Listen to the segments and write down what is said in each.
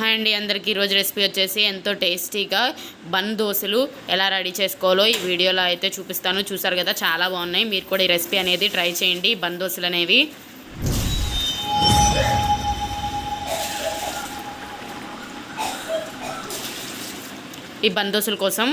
Hi అండి అందరికీ ఈరోజు రెసిపీ వచ్చేసి ఎంతో టేస్టీగా బన్ దోశలు ఎలా రెడీ చేసుకోవాలో ఈ వీడియోలో అయితే చూపిస్తాను. చూసారు కదా చాలా బాగున్నాయి. మీరు కూడా ఈ రెసిపీ అనేది ట్రై చేయండి బన్ దోశలు అనేవి. ఈ బన్ దోశల కోసం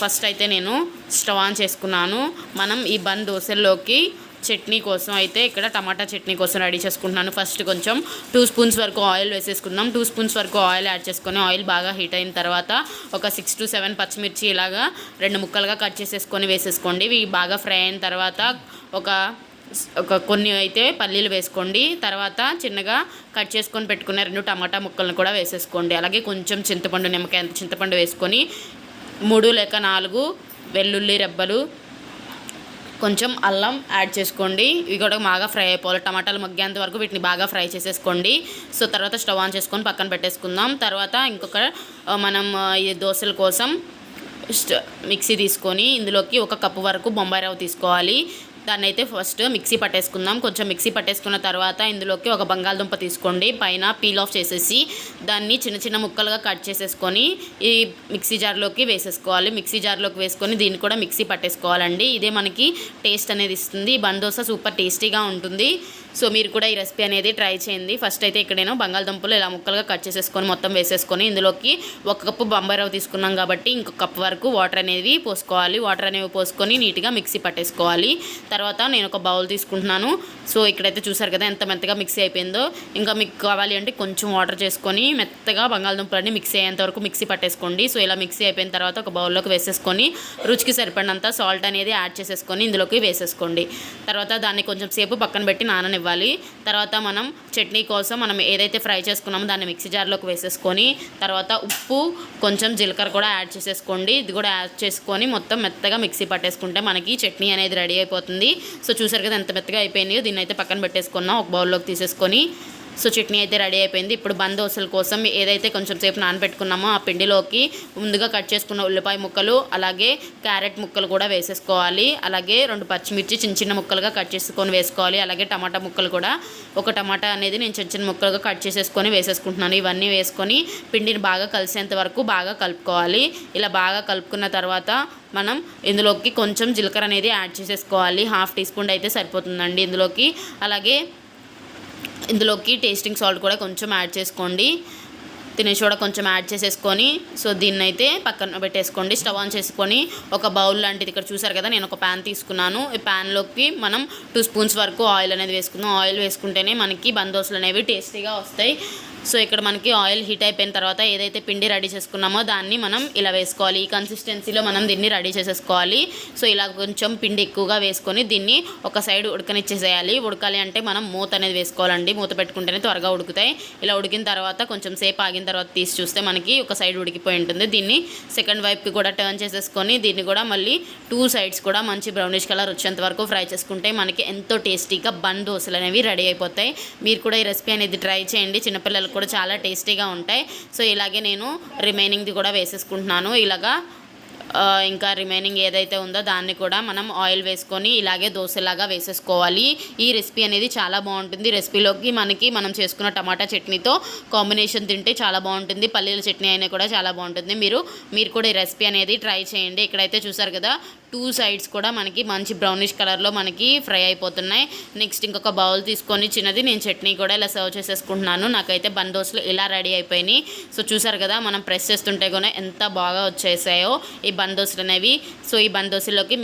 ఫస్ట్ అయితే నేను స్టవ్ ఆన్ చేసుకున్నాను. మనం ఈ బన్ దోశల్లోకి చట్నీ కోసం అయితే ఇక్కడ టమాటా చట్నీ కోసం రెడీ చేసుకుంటున్నాను. ఫస్ట్ కొంచెం టూ స్పూన్స్ వరకు ఆయిల్ వేసేసుకుందాం. టూ స్పూన్స్ వరకు ఆయిల్ యాడ్ చేసుకొని ఆయిల్ బాగా హీట్ అయిన తర్వాత ఒక సిక్స్ టు సెవెన్ పచ్చిమిర్చి ఇలాగా రెండు ముక్కలుగా కట్ చేసేసుకొని వేసేసుకోండి. ఇవి బాగా ఫ్రై అయిన తర్వాత ఒక ఒక కొన్ని అయితే పల్లీలు వేసుకోండి. తర్వాత చిన్నగా కట్ చేసుకొని పెట్టుకున్న రెండు టమాటా ముక్కలను కూడా వేసేసుకోండి. అలాగే కొంచెం చింతపండు నిమ్మకాయ చింతపండు వేసుకొని మూడు లేక నాలుగు వెల్లుల్లి రెబ్బలు కొంచెం అల్లం యాడ్ చేసుకోండి. ఇవి కూడా బాగా ఫ్రై అయిపోవాలి. టమాటాలు మగ్గేంత వరకు వీటిని బాగా ఫ్రై చేసేసుకోండి. సో తర్వాత స్టవ్ ఆన్ చేసుకొని పక్కన పెట్టేసుకుందాం. తర్వాత ఇంకొక మనం ఈ దోశల కోసం స్ట- మిక్సీ తీసుకొని ఇందులోకి ఒక కప్పు వరకు బొంబాయి రవ్వ తీసుకోవాలి. దాన్ని అయితే ఫస్ట్ మిక్సీ పట్టేసుకుందాం. కొంచెం మిక్సీ పట్టేసుకున్న తర్వాత ఇందులోకి ఒక బంగాళదుంప తీసుకోండి. పైన పీల్ ఆఫ్ చేసేసి దాన్ని చిన్న చిన్న ముక్కలుగా కట్ చేసేసుకొని ఈ మిక్సీ జార్లోకి వేసేసుకోవాలి. మిక్సీ జార్లోకి వేసుకొని దీన్ని కూడా మిక్సీ పట్టేసుకోవాలండి. ఇదే మనకి టేస్ట్ అనేది ఇస్తుంది. బందోస సూపర్ టేస్టీగా ఉంటుంది. సో మీరు కూడా ఈ రెసిపీ అనేది ట్రై చేయండి. ఫస్ట్ అయితే ఇక్కడ నేను బంగాళదుంపలు ఇలా ముక్కలుగా కట్ చేసేసుకొని మొత్తం వేసేసుకొని ఇందులోకి ఒక కప్పు బొంబాయి రవ్వ తీసుకున్నాం కాబట్టి ఇంకొక కప్ వరకు వాటర్ అనేది పోసుకోవాలి. వాటర్ అనేవి పోసుకొని నీట్గా మిక్సీ పట్టేసుకోవాలి. తర్వాత నేను ఒక బౌల్ తీసుకుంటున్నాను. సో ఇక్కడైతే చూసారు కదా ఎంత మెత్తగా మిక్సీ అయిపోయిందో. ఇంకా మీకు కావాలి అంటే కొంచెం వాటర్ చేసుకొని మెత్తగా బంగాళదుంపలన్నీ మిక్సీ అయ్యేంత వరకు మిక్సీ పట్టేసుకోండి. సో ఇలా మిక్సీ అయిపోయిన తర్వాత ఒక బౌల్లోకి వేసేసుకొని రుచికి సరిపడినంత సాల్ట్ అనేది యాడ్ చేసేసుకొని ఇందులోకి వేసేసుకోండి. తర్వాత దాన్ని కొంచెం సేపు పక్కన పెట్టి ఇవ్వాలి. తర్వాత మనం చట్నీ కోసం మనం ఏదైతే ఫ్రై చేసుకున్నామో దాన్ని మిక్సీ జార్లోకి వేసేసుకొని తర్వాత ఉప్పు కొంచెం జీలకర్ర కూడా యాడ్ చేసేసుకోండి. ఇది కూడా యాడ్ చేసుకొని మొత్తం మెత్తగా మిక్సీ పట్టేసుకుంటే మనకి చట్నీ అనేది రెడీ అయిపోతుంది. సో చూసారు కదా ఎంత మెత్తగా అయిపోయింది? దీన్ని అయితే పక్కన పెట్టేసుకున్నాం. ఒక బౌల్లోకి తీసేసుకొని సో చట్నీ అయితే రెడీ అయిపోయింది. ఇప్పుడు బంద్ దోశల కోసం ఏదైతే కొంచెం సేపు నానబెట్టుకున్నామో ఆ పిండిలోకి ముందుగా కట్ చేసుకున్న ఉల్లిపాయ ముక్కలు అలాగే క్యారెట్ ముక్కలు కూడా వేసేసుకోవాలి. అలాగే రెండు పచ్చిమిర్చి చిన్న చిన్న ముక్కలుగా కట్ చేసుకొని వేసుకోవాలి. అలాగే టమాటా ముక్కలు కూడా ఒక టమాటా అనేది నేను చిన్న చిన్న ముక్కలుగా కట్ చేసేసుకొని వేసేసుకుంటున్నాను. ఇవన్నీ వేసుకొని పిండిని బాగా కలిసేంత వరకు బాగా కలుపుకోవాలి. ఇలా బాగా కలుపుకున్న తర్వాత మనం ఇందులోకి కొంచెం జీలకర్ర అనేది యాడ్ చేసేసుకోవాలి. హాఫ్ టీ స్పూన్ అయితే సరిపోతుందండి ఇందులోకి. అలాగే ఇందులోకి టేస్టింగ్ సాల్ట్ కూడా కొంచెం యాడ్ చేసుకోండి. తినేసి కూడా కొంచెం యాడ్ చేసేసుకొని సో దీన్ని అయితే పక్కన పెట్టేసుకోండి స్టవ్ ఆన్ చేసుకొని. ఒక బౌల్ లాంటిది ఇక్కడ చూసారు కదా నేను ఒక ప్యాన్ తీసుకున్నాను. ఈ ప్యాన్లోకి మనం టూ స్పూన్స్ వరకు ఆయిల్ అనేది వేసుకుందాం. ఆయిల్ వేసుకుంటేనే మనకి బందోసులు అనేవి టేస్టీగా వస్తాయి. సో ఇక్కడ మనకి ఆయిల్ హీట్ అయిపోయిన తర్వాత ఏదైతే పిండి రెడీ చేసుకున్నామో దాన్ని మనం ఇలా వేసుకోవాలి. ఈ కన్సిస్టెన్సీలో మనం దీన్ని రెడీ చేసేసుకోవాలి. సో ఇలా కొంచెం పిండి ఎక్కువగా వేసుకొని దీన్ని ఒక సైడ్ ఉడకనిచ్చేసేయాలి. ఉడకాలి అంటే మనం మూత అనేది వేసుకోవాలండి. మూత పెట్టుకుంటేనే త్వరగా ఉడుకుతాయి. ఇలా ఉడికిన తర్వాత కొంచెం సేపు ఆగిన తర్వాత తీసి చూస్తే మనకి ఒక సైడ్ ఉడికిపోయి ఉంటుంది. దీన్ని సెకండ్ వైపుకి కూడా టర్న్ చేసేసుకొని దీన్ని కూడా మళ్ళీ టూ సైడ్స్ కూడా మంచి బ్రౌనిష్ కలర్ వచ్చేంత వరకు ఫ్రై చేసుకుంటే మనకి ఎంతో టేస్టీగా బన్ దోశలు అనేవి రెడీ అయిపోతాయి. మీరు కూడా ఈ రెసిపీ అనేది ట్రై చేయండి. చిన్నపిల్లలకు కూడా చాలా టేస్టీగా ఉంటాయి. సో ఇలాగే నేను రిమైనింగ్ది కూడా వేసేసుకుంటున్నాను. ఇలాగా ఇంకా రిమైనింగ్ ఏదైతే ఉందో దాన్ని కూడా మనం ఆయిల్ వేసుకొని ఇలాగే దోశలాగా వేసేసుకోవాలి. ఈ రెసిపీ అనేది చాలా బాగుంటుంది. రెసిపీలోకి మనకి మనం చేసుకున్న టమాటా చట్నీతో కాంబినేషన్ తింటే చాలా బాగుంటుంది. పల్లీల చట్నీ అయినా కూడా చాలా బాగుంటుంది. మీరు మీరు కూడా ఈ రెసిపీ అనేది ట్రై చేయండి. ఇక్కడైతే చూసారు కదా టూ సైడ్స్ కూడా మనకి మంచి బ్రౌనిష్ కలర్లో మనకి ఫ్రై అయిపోతున్నాయి. నెక్స్ట్ ఇంకొక బౌల్ తీసుకొని చిన్నది నేను చట్నీ కూడా ఇలా సర్వ్ చేసేసుకుంటున్నాను. నాకైతే బందోస్లు ఇలా రెడీ అయిపోయినాయి. సో చూసారు కదా మనం ప్రెస్ చేస్తుంటే కూడా ఎంత బాగా వచ్చేసాయో ఈ బందోసులు అనేవి. సో ఈ బన్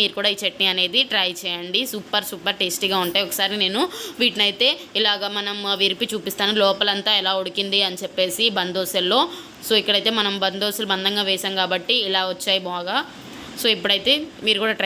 మీరు కూడా ఈ చట్నీ అనేది ట్రై చేయండి. సూపర్ సూపర్ టేస్టీగా ఉంటాయి. ఒకసారి నేను వీటిని అయితే ఇలాగ మనం విరిపి చూపిస్తాను. లోపలంతా ఎలా ఉడికింది అని చెప్పేసి బన్ సో ఇక్కడైతే మనం బందోసులు దోశలు బందంగా వేసాం కాబట్టి ఇలా వచ్చాయి బాగా. సో ఇప్పుడైతే మీరు కూడా